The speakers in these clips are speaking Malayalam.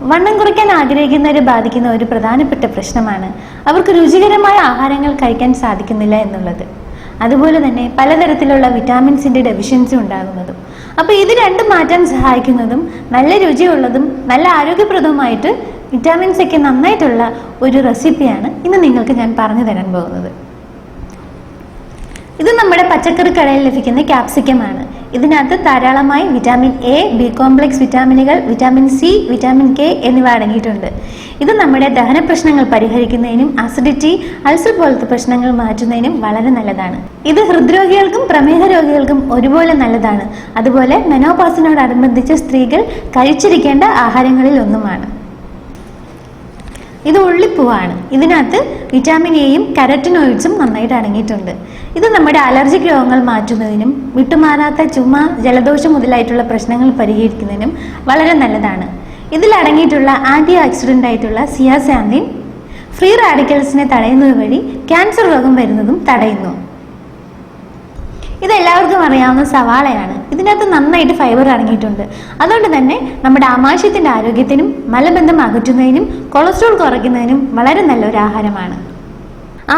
വണ്ണം കുറയ്ക്കാൻ ആഗ്രഹിക്കുന്നവരെ ബാധിക്കുന്ന ഒരു പ്രധാനപ്പെട്ട പ്രശ്നമാണ് അവർക്ക് രുചികരമായ ആഹാരങ്ങൾ കഴിക്കാൻ സാധിക്കുന്നില്ല എന്നുള്ളത്. അതുപോലെ തന്നെ പലതരത്തിലുള്ള വിറ്റാമിൻസിന്റെ ഡെഫിഷ്യൻസി ഉണ്ടാകുന്നതും. അപ്പോൾ ഇത് രണ്ടും മാറ്റാൻ സഹായിക്കുന്നതും നല്ല രുചിയുള്ളതും നല്ല ആരോഗ്യപ്രദവുമായിട്ട് വിറ്റാമിൻസ് ഒക്കെ നന്നായിട്ടുള്ള ഒരു റെസിപ്പിയാണ് ഇന്ന് നിങ്ങൾക്ക് ഞാൻ പറഞ്ഞു തരാൻ പോകുന്നത്. ഇത് നമ്മുടെ പച്ചക്കറി കടയിൽ ലഭിക്കുന്ന ക്യാപ്സിക്കം ആണ്. ഇതിനകത്ത് ധാരാളമായി വിറ്റാമിൻ എ ബി കോംപ്ലക്സ് വിറ്റാമിനുകൾ വിറ്റാമിൻ സി വിറ്റാമിൻ കെ എന്നിവ അടങ്ങിയിട്ടുണ്ട്. ഇത് നമ്മുടെ ദഹന പ്രശ്നങ്ങൾ പരിഹരിക്കുന്നതിനും അസിഡിറ്റി അൾസർ പോലത്തെ പ്രശ്നങ്ങൾ മാറ്റുന്നതിനും വളരെ നല്ലതാണ്. ഇത് ഹൃദ്രോഗികൾക്കും പ്രമേഹ രോഗികൾക്കും ഒരുപോലെ നല്ലതാണ്. അതുപോലെ മെനോപാസിനോടനുബന്ധിച്ച് സ്ത്രീകൾ കഴിച്ചിരിക്കേണ്ട ആഹാരങ്ങളിൽ ഒന്നുമാണ്. ഇത് ഉള്ളിപ്പൂവാണ്. ഇതിനകത്ത് വിറ്റാമിൻ എയും കരറ്റിനോയിഡ്സും നന്നായിട്ട് അടങ്ങിയിട്ടുണ്ട്. ഇത് നമ്മുടെ അലർജിക് രോഗങ്ങൾ മാറ്റുന്നതിനും വിട്ടുമാറാത്ത ചുമ ജലദോഷം മുതലായിട്ടുള്ള പ്രശ്നങ്ങൾ പരിഹരിക്കുന്നതിനും വളരെ നല്ലതാണ്. ഇതിൽ അടങ്ങിയിട്ടുള്ള ആന്റി ഓക്സിഡന്റ് ആയിട്ടുള്ള സിയാസാന്തിൻ ഫ്രീ റാഡിക്കൽസിനെ തടയുന്നത് വഴി ക്യാൻസർ രോഗം വരുന്നതും തടയുന്നു. ഇതെല്ലാവർക്കും അറിയാവുന്ന സവാളയാണ്. ഇതിനകത്ത് നന്നായിട്ട് ഫൈബർ അടങ്ങിയിട്ടുണ്ട്. അതുകൊണ്ട് തന്നെ നമ്മുടെ ആമാശയത്തിന്റെ ആരോഗ്യത്തിനും മലബന്ധം അകറ്റുന്നതിനും കൊളസ്ട്രോൾ കുറയ്ക്കുന്നതിനും വളരെ നല്ലൊരു ആഹാരമാണ്.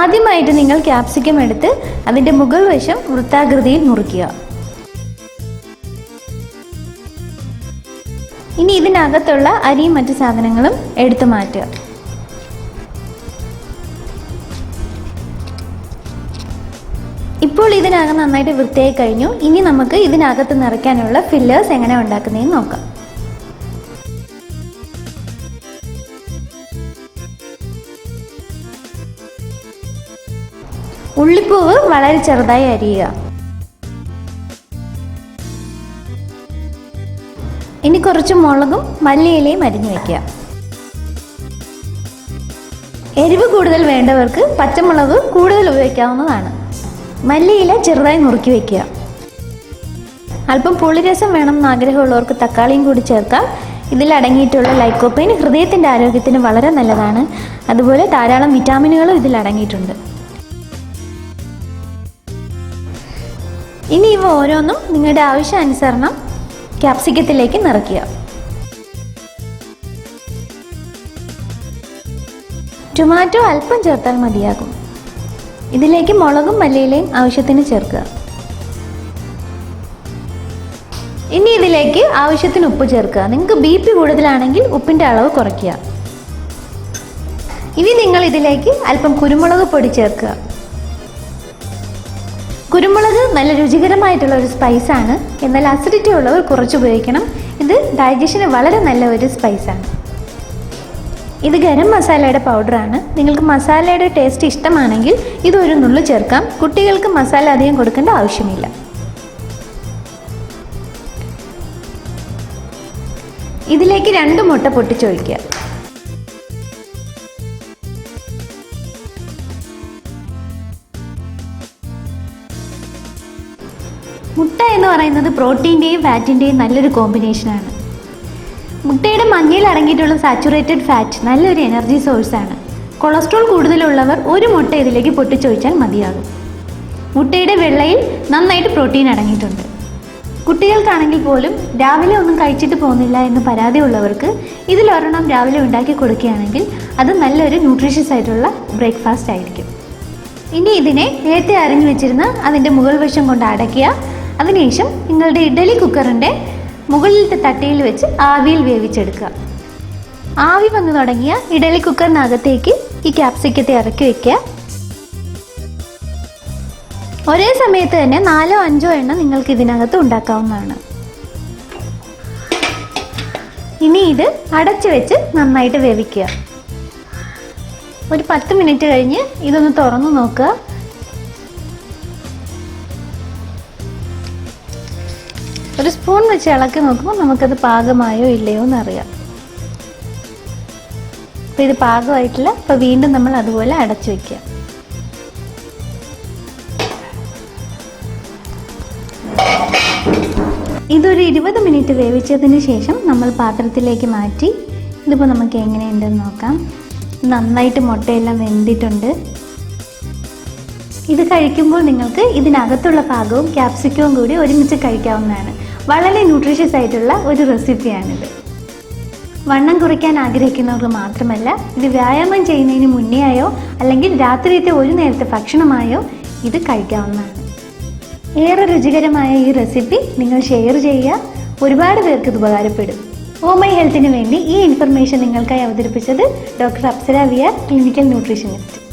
ആദ്യമായിട്ട് നിങ്ങൾ ക്യാപ്സിക്കം എടുത്ത് അതിന്റെ മുകൾ വശം വൃത്താകൃതിയിൽ മുറിക്കുക. ഇനി ഇതിനകത്തുള്ള അരിയും മറ്റു സാധനങ്ങളും എടുത്തു മാറ്റുക. ഇപ്പോൾ ഇതിനകം നന്നായിട്ട് വൃത്തിയായി കഴിഞ്ഞു. ഇനി നമുക്ക് ഇതിനകത്ത് നിറയ്ക്കാനുള്ള ഫില്ലേഴ്സ് എങ്ങനെ ഉണ്ടാക്കുന്നതെന്ന് നോക്കാം. ഉള്ളിപ്പൂവ് വളരെ ചെറുതായി അരിയുക. ഇനി കുറച്ച് മുളകും മല്ലിയിലയും അരിഞ്ഞു വയ്ക്കുക എരിവ് കൂടുതൽ വേണ്ടവർക്ക് പച്ചമുളക് കൂടുതൽ ഉപയോഗിക്കാവുന്നതാണ്. മല്ലിയില ചെറുതായി നുറുക്കി വെക്കുക. അല്പം പുളിരസം വേണം ആഗ്രഹമുള്ളവർക്ക് തക്കാളിയും കൂടി ചേർക്കാം. ഇതിൽ അടങ്ങിയിട്ടുള്ള ലൈക്കോപ്പൈൻ ഹൃദയത്തിന്റെ ആരോഗ്യത്തിന് വളരെ നല്ലതാണ്. അതുപോലെ ധാരാളം വിറ്റാമിനുകളും ഇതിൽ അടങ്ങിയിട്ടുണ്ട്. ഇനി ഇവ ഓരോന്നും നിങ്ങളുടെ ആവശ്യാനുസരണം ക്യാപ്സിക്കത്തിലേക്ക് നിറയ്ക്കുക. ടൊമാറ്റോ അല്പം ചേർത്താൽ മതിയാകും. ഇതിലേക്ക് മുളകും മല്ലിയിലയും ആവശ്യത്തിന് ചേർക്കുക. ഇനി ഇതിലേക്ക് ആവശ്യത്തിന് ഉപ്പ് ചേർക്കുക. നിങ്ങൾക്ക് ബി പി കൂടുതലാണെങ്കിൽ ഉപ്പിന്റെ അളവ് കുറയ്ക്കുക. ഇനി നിങ്ങൾ ഇതിലേക്ക് അല്പം കുരുമുളക് പൊടി ചേർക്കുക. കുരുമുളക് നല്ല രുചികരമായിട്ടുള്ള ഒരു സ്പൈസാണ് എന്നാൽ അസിഡിറ്റി ഉള്ളവർ കുറച്ച് ഉപയോഗിക്കണം. ഇത് ഡൈജഷന് വളരെ നല്ല ഒരു സ്പൈസാണ് ഇത് ഗരം മസാലയുടെ പൗഡറാണ്. നിങ്ങൾക്ക് മസാലയുടെ ടേസ്റ്റ് ഇഷ്ടമാണെങ്കിൽ ഇതൊരു നുള്ളു ചേർക്കാം. കുട്ടികൾക്ക് മസാല അധികം കൊടുക്കേണ്ട ആവശ്യമില്ല. ഇതിലേക്ക് രണ്ട് മുട്ട പൊട്ടിച്ചൊഴിക്കുക. മുട്ട എന്ന് പറയുന്നത് പ്രോട്ടീന്റെയും ഫാറ്റിന്റെയും നല്ലൊരു കോമ്പിനേഷനാണ് മുട്ടയുടെ മഞ്ഞയിൽ അടങ്ങിയിട്ടുള്ള സാച്ചുറേറ്റഡ് ഫാറ്റ് നല്ലൊരു എനർജി സോഴ്സാണ് കൊളസ്ട്രോൾ കൂടുതലുള്ളവർ ഒരു മുട്ട ഇതിലേക്ക് പൊട്ടിച്ചൊഴിച്ചാൽ മതിയാകും. മുട്ടയുടെ വെള്ളയിൽ നന്നായിട്ട് പ്രോട്ടീൻ അടങ്ങിയിട്ടുണ്ട്. കുട്ടികൾക്കാണെങ്കിൽ പോലും രാവിലെ ഒന്നും കഴിച്ചിട്ട് പോകുന്നില്ല എന്ന് പരാതി ഉള്ളവർക്ക് ഇതിലൊരെണ്ണം രാവിലെ ഉണ്ടാക്കി കൊടുക്കുകയാണെങ്കിൽ അത് നല്ലൊരു ന്യൂട്രീഷ്യസ് ആയിട്ടുള്ള ബ്രേക്ക്ഫാസ്റ്റ് ആയിരിക്കും. ഇനി ഇതിനെ നേരത്തെ അരിഞ്ഞു വെച്ചിരുന്ന അതിന്റെ മുകൾ വശം കൊണ്ട് അടയ്ക്കുക. അതിനുശേഷം നിങ്ങളുടെ ഇഡലി കുക്കറിന്റെ മുകളിലത്തെ തട്ടയിൽ വെച്ച് ആവിയിൽ വേവിച്ചെടുക്കുക. ആവി വന്നു തുടങ്ങിയ ഇഡലി കുക്കറിനകത്തേക്ക് ഈ ക്യാപ്സിക്കത്തെ ഇറക്കി വെക്കുക. ഒരേ സമയത്ത് തന്നെ നാലോ അഞ്ചോ എണ്ണം നിങ്ങൾക്ക് ഇതിനകത്ത് ഉണ്ടാക്കാവുന്നതാണ്. ഇനി ഇത് അടച്ചു വെച്ച് നന്നായിട്ട് വേവിക്കുക. ഒരു പത്ത് മിനിറ്റ് കഴിഞ്ഞ് ഇതൊന്ന് തുറന്നു നോക്കുക. ഒരു സ്പൂൺ വെച്ച് ഇളക്കി നോക്കുമ്പോൾ നമുക്കത് പാകമായോ ഇല്ലയോ എന്ന് അറിയാം അപ്പോൾ ഇത് പാകമായിട്ടില്ല. അപ്പോൾ വീണ്ടും നമ്മൾ അതുപോലെ അടച്ചു വയ്ക്കുക ഇതൊരു ഇരുപത് മിനിറ്റ് വേവിച്ചതിന് ശേഷം നമ്മൾ പാത്രത്തിലേക്ക് മാറ്റി. ഇതിപ്പോൾ നമുക്ക് എങ്ങനെയുണ്ടെന്ന് നോക്കാം. നന്നായിട്ട് മുട്ടയെല്ലാം വെന്തിട്ടുണ്ട്. ഇത് കഴിക്കുമ്പോൾ നിങ്ങൾക്ക് ഇതിനകത്തുള്ള പാകവും ക്യാപ്സിക്കവും കൂടി ഒരുമിച്ച് കഴിക്കാവുന്നതാണ്. വളരെ ന്യൂട്രീഷ്യസ് ആയിട്ടുള്ള ഒരു റെസിപ്പിയാണിത് വണ്ണം കുറയ്ക്കാൻ ആഗ്രഹിക്കുന്നവർക്ക് മാത്രമല്ല ഇത് വ്യായാമം ചെയ്യുന്നതിന് മുന്നേയോ അല്ലെങ്കിൽ രാത്രിയത്തെ ഒരു നേരത്തെ ഭക്ഷണമായോ ഇത് കഴിക്കാവുന്നതാണ്. ഏറെ രുചികരമായ ഈ റെസിപ്പി നിങ്ങൾ ഷെയർ ചെയ്യുക. ഒരുപാട് പേർക്ക് ഇത് ഉപകാരപ്പെടും. ഓ മൈ ഹെൽത്തിന് വേണ്ടി ഈ ഇൻഫർമേഷൻ നിങ്ങൾക്കായി അവതരിപ്പിച്ചത് ഡോക്ടർ അപ്സര വിയ ക്ലിനിക്കൽ ന്യൂട്രീഷനിസ്റ്റ്